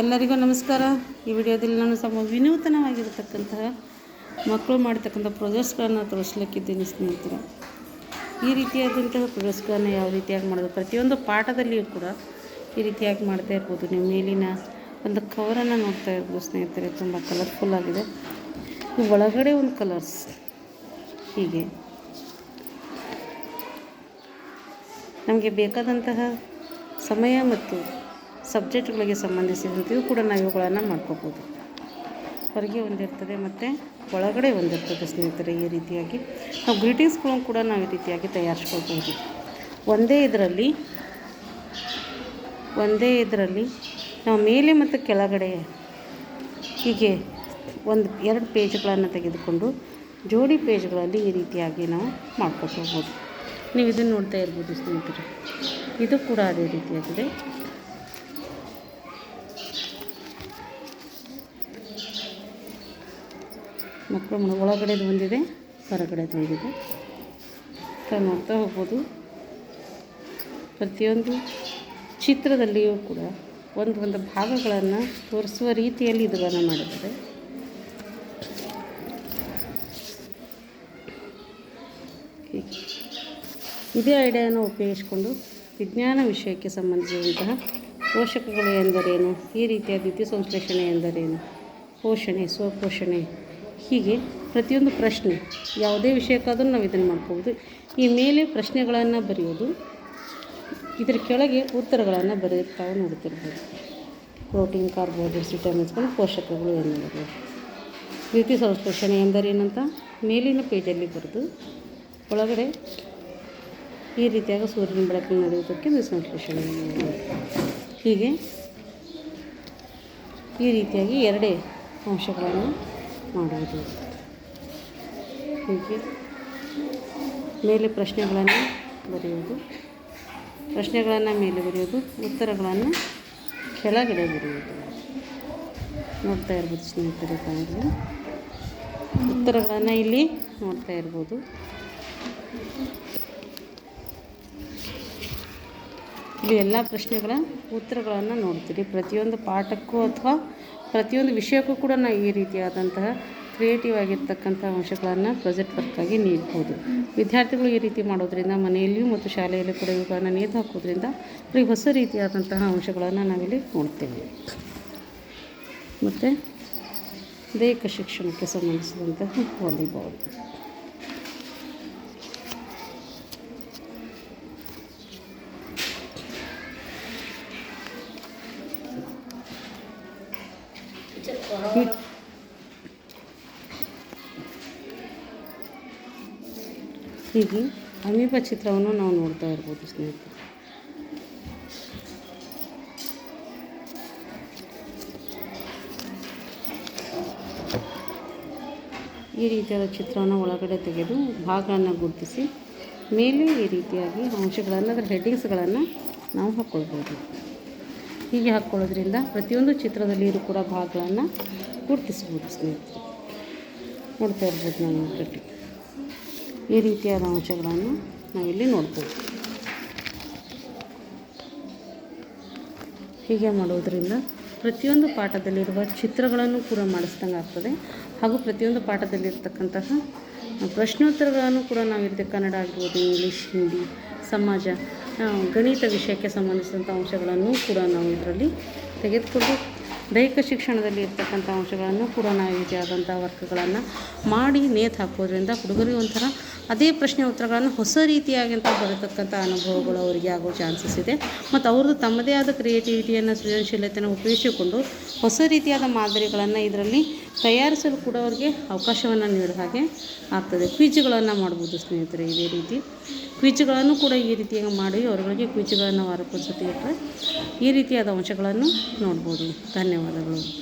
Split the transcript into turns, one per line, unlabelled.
ಎಲ್ಲರಿಗೂ ನಮಸ್ಕಾರ. ಈ ವಿಡಿಯೋದಲ್ಲಿ ನಾನು ಸಮ ವಿನೂತನವಾಗಿರತಕ್ಕಂತಹ ಮಕ್ಕಳು ಮಾಡ್ತಕ್ಕಂಥ ಪ್ರಾಜೆಕ್ಟ್ಸ್ಗಳನ್ನು ತೋರಿಸ್ಲಿಕ್ಕಿದ್ದೀನಿ ಸ್ನೇಹಿತರೆ. ಈ ರೀತಿಯಾದಂತಹ ಪ್ರಾಜೆಕ್ಟ್ಸ್ಗಳನ್ನ ಯಾವ ರೀತಿಯಾಗಿ ಮಾಡೋದು? ಪ್ರತಿಯೊಂದು ಪಾಠದಲ್ಲಿಯೂ ಕೂಡ ಈ ರೀತಿಯಾಗಿ ಮಾಡ್ತಾ ಇರ್ಬೋದು. ನೀವು ಮೇಲಿನ ಒಂದು ಕವರನ್ನು ನೋಡ್ತಾ ಇರ್ಬೋದು ಸ್ನೇಹಿತರೆ. ತುಂಬ ಕಲರ್ಫುಲ್ ಆಗಿದೆ. ಒಳಗಡೆ ಒಂದು ಕಲರ್ಸ್ ಹೀಗೆ. ನಮಗೆ ಬೇಕಾದಂತಹ ಸಮಯ ಮತ್ತು ಸಬ್ಜೆಕ್ಟ್ಗಳಿಗೆ ಸಂಬಂಧಿಸಿದಂತೆಯೂ ಕೂಡ ನಾವು ಇವುಗಳನ್ನು ಮಾಡ್ಕೋಬೋದು. ಹೊರಗೆ ಒಂದಿರ್ತದೆ ಮತ್ತು ಒಳಗಡೆ ಒಂದಿರ್ತದೆ ಸ್ನೇಹಿತರೆ ಈ ರೀತಿಯಾಗಿ. ನಾವು ಗ್ರೀಟಿಂಗ್ಸ್ಗಳನ್ನು ಕೂಡ ನಾವು ಈ ರೀತಿಯಾಗಿ ತಯಾರಿಸ್ಕೊಳ್ಬೋದು ಒಂದೇ ಇದರಲ್ಲಿ ಒಂದೇ ಇದರಲ್ಲಿ ನಾವು ಮೇಲೆ ಮತ್ತು ಕೆಳಗಡೆ ಹೀಗೆ ಒಂದು, ಎರಡು ಪೇಜ್ಗಳನ್ನು ತೆಗೆದುಕೊಂಡು ಜೋಡಿ ಪೇಜ್ಗಳಲ್ಲಿ ಈ ರೀತಿಯಾಗಿ ನಾವು ಮಾಡ್ಕೊಳ್ಬೋದು ನೀವು ಇದನ್ನು ನೋಡ್ತಾ ಇರ್ಬೋದು ಸ್ನೇಹಿತರೆ. ಇದು ಕೂಡ ಅದೇ ರೀತಿಯಾಗಿದೆ. ಮಕ್ಕಳು ಮನೆ ಒಳಗಡೆದು ಒಂದಿದೆ ಹೊರಗಡೆದು ಒಂದಿದೆ. ತಾವು ನೋಡ್ತಾ ಹೋಗ್ಬೋದು. ಪ್ರತಿಯೊಂದು ಚಿತ್ರದಲ್ಲಿಯೂ ಕೂಡ ಒಂದು ಒಂದು ಭಾಗಗಳನ್ನು ತೋರಿಸುವ ರೀತಿಯಲ್ಲಿ ಇದನ್ನು ಮಾಡಿದ್ದಾರೆ. ಇದೇ ಐಡಿಯಾನ ಉಪಯೋಗಿಸಿಕೊಂಡು ವಿಜ್ಞಾನ ವಿಷಯಕ್ಕೆ ಸಂಬಂಧಿಸಿದಂತಹ ಪೋಷಕಗಳು ಎಂದರೇನು, ಈ ರೀತಿಯ ದ್ಯುತಿ ಸಂಶ್ಲೇಷಣೆ ಎಂದರೇನು, ಪೋಷಣೆ, ಸ್ವಪೋಷಣೆ ಹೀಗೆ ಪ್ರತಿಯೊಂದು ಪ್ರಶ್ನೆ, ಯಾವುದೇ ವಿಷಯಕ್ಕಾದರೂ ನಾವು ಇದನ್ನು ಮಾಡ್ಕೋಬೋದು. ಈ ಮೇಲೆ ಪ್ರಶ್ನೆಗಳನ್ನು ಬರೆಯೋದು, ಇದರ ಕೆಳಗೆ ಉತ್ತರಗಳನ್ನು ಬರೆಯುತ್ತಾ ನೋಡ್ತಿರ್ಬೋದು. ಪ್ರೋಟೀನ್, ಕಾರ್ಬೋಹೈಡ್ರೇಟ್ಸ್ ವಿಟಮಿನ್ಸ್ಗಳು ಪೋಷಕಗಳು ಎನ್ನುವುದು. ದ್ಯುತಿ ಸಂಶ್ಲೇಷಣೆ ಎಂದರೇನಂತ? ಮೇಲಿನ ಪೇಜಲ್ಲಿ ಬರೆದು, ಒಳಗಡೆ ಈ ರೀತಿಯಾಗಿ ಸೂರ್ಯನ ಬೆಳಕಿನ ನಡೆಯುವುದಕ್ಕೆ ಸಂಶ್ಲೇಷಣೆ ಹೀಗೆ ಈ ರೀತಿಯಾಗಿ ಎರಡೇ ಅಂಶಗಳನ್ನು ಮಾಡುವುದು ಹೀಗೆ. ಮೇಲೆ ಪ್ರಶ್ನೆಗಳನ್ನು ಬರೆಯುವುದು. ಪ್ರಶ್ನೆಗಳನ್ನು ಮೇಲೆ ಬರೆಯೋದು ಉತ್ತರಗಳನ್ನು ಕೆಳಗಡೆ ಬರೆಯುವುದು. ನೋಡ್ತಾ ಇರ್ಬೋದು ಸ್ನೇಹಿತರೆ ತಾವು ಉತ್ತರಗಳನ್ನು ಇಲ್ಲಿ ನೋಡ್ತಾ ಇರ್ಬೋದು. ಇಲ್ಲಿ ಎಲ್ಲ ಪ್ರಶ್ನೆಗಳ ಉತ್ತರಗಳನ್ನು ನೋಡ್ತೀರಿ. ಪ್ರತಿಯೊಂದು ಪಾಠಕ್ಕೂ ಅಥವಾ ಪ್ರತಿಯೊಂದು ವಿಷಯಕ್ಕೂ ಕೂಡ ನಾವು ಈ ರೀತಿಯಾದಂತಹ ಕ್ರಿಯೇಟಿವ್ ಆಗಿರ್ತಕ್ಕಂಥ ಅಂಶಗಳನ್ನು ಪ್ರಾಜೆಕ್ಟ್ ವರ್ಕಾಗಿ ನೀಡ್ಬೋದು. ವಿದ್ಯಾರ್ಥಿಗಳು ಈ ರೀತಿ ಮಾಡೋದ್ರಿಂದ ಮನೆಯಲ್ಲಿಯೂ ಮತ್ತು ಶಾಲೆಯಲ್ಲೂ ಕೂಡ ಇವುಗಳನ್ನು ನೇತು ಹಾಕೋದ್ರಿಂದ ಈ ಹೊಸ ರೀತಿಯಾದಂತಹ ಅಂಶಗಳನ್ನು ನಾವಿಲ್ಲಿ ನೋಡ್ತೇವೆ. ಮತ್ತು ದೈಹಿಕ ಶಿಕ್ಷಣಕ್ಕೆ ಸಂಬಂಧಿಸಿದಂತಹ ವಾಲಿಬಾಲ್ ಹೀಗೆ ಅಮೀಪ ಚಿತ್ರವನ್ನು ನಾವು ನೋಡ್ತಾ ಇರ್ಬೋದು ಸ್ನೇಹಿತರೆ. ಈ ರೀತಿಯಾದ ಚಿತ್ರವನ್ನು ಒಳಗಡೆ ತೆಗೆದು ಭಾಗಗಳನ್ನು ಗುರುತಿಸಿ, ಮೇಲೆ ಈ ರೀತಿಯಾಗಿ ಅಂಶಗಳನ್ನು, ಅದರ ಹೆಡ್ಡಿಂಗ್ಸ್ಗಳನ್ನು ನಾವು ಹಾಕ್ಕೊಳ್ಬೋದು ಹೀಗೆ ಹಾಕ್ಕೊಳ್ಳೋದ್ರಿಂದ ಪ್ರತಿಯೊಂದು ಚಿತ್ರದಲ್ಲಿಯೂ ಕೂಡ ಭಾಗಗಳನ್ನು ಗುರುತಿಸ್ಬೋದು ಸ್ನೇಹಿತರೆ. ನೋಡ್ತಾ ಇರ್ಬೋದು ನಾವು ಕಟ್ಟಿ ಈ ರೀತಿಯಾದ ಅಂಶಗಳನ್ನು ನಾವಿಲ್ಲಿ ನೋಡ್ಬೋದು. ಹೀಗೆ ಮಾಡೋದರಿಂದ ಪ್ರತಿಯೊಂದು ಪಾಠದಲ್ಲಿರುವ ಚಿತ್ರಗಳನ್ನು ಕೂಡ ಮಾಡಿಸ್ದಂಗೆ ಆಗ್ತದೆ. ಹಾಗೂ ಪ್ರತಿಯೊಂದು ಪಾಠದಲ್ಲಿರ್ತಕ್ಕಂತಹ ಪ್ರಶ್ನೋತ್ತರಗಳನ್ನು ಕೂಡ ನಾವು ಇರುತ್ತೆ ಕನ್ನಡ ಆಗಿರ್ಬೋದು ಇಂಗ್ಲೀಷ್, ಹಿಂದಿ, ಸಮಾಜ ಗಣಿತ ವಿಷಯಕ್ಕೆ ಸಂಬಂಧಿಸಿದಂಥ ಅಂಶಗಳನ್ನು ಕೂಡ ನಾವು ಇದರಲ್ಲಿ ತೆಗೆದುಕೊಂಡು ದೈಹಿಕ ಶಿಕ್ಷಣದಲ್ಲಿ ಇರ್ತಕ್ಕಂಥ ಅಂಶಗಳನ್ನು ಕೂಡ ನಾವು ಈ ರೀತಿಯಾದಂಥ ವರ್ಕ್ಗಳನ್ನು ಮಾಡಿ ನೇತು ಹಾಕೋದ್ರಿಂದ ಹುಡುಗರಿಗೆ ಒಂಥರ ಅದೇ ಪ್ರಶ್ನೆ ಉತ್ತರಗಳನ್ನು ಹೊಸ ರೀತಿಯಾಗಿಂತ ಬರತಕ್ಕಂಥ ಅನುಭವಗಳು ಅವರಿಗೆ ಆಗೋ ಚಾನ್ಸಸ್ ಇದೆ. ಮತ್ತು ಅವ್ರದ್ದು ತಮ್ಮದೇ ಆದ ಕ್ರಿಯೇಟಿವಿಟಿಯನ್ನು, ಸೃಜನಶೀಲತೆಯನ್ನು ಉಪಯೋಗಿಸಿಕೊಂಡು ಹೊಸ ರೀತಿಯಾದ ಮಾದರಿಗಳನ್ನು ಇದರಲ್ಲಿ ತಯಾರಿಸಲು ಕೂಡ ಅವರಿಗೆ ಅವಕಾಶವನ್ನು ನೀಡೋ ಹಾಗೆ ಆಗ್ತದೆ. ಕ್ವಿಜ್ಗಳನ್ನು ಮಾಡ್ಬೋದು ಸ್ನೇಹಿತರೆ ಇದೇ ರೀತಿ. ಕ್ವಿಜ್ಗಳನ್ನು ಕೂಡ ಈ ರೀತಿಯಾಗಿ ಮಾಡಿ ಅವರುಗಳಿಗೆ ಕ್ವಿಜ್ಗಳನ್ನು ವಾರಕ್ಕೊಂದ್ಸತಿ ಇಟ್ಟರೆ ಈ ರೀತಿಯಾದ ಅಂಶಗಳನ್ನು ನೋಡ್ಬೋದು. ಧನ್ಯವಾದಗಳು.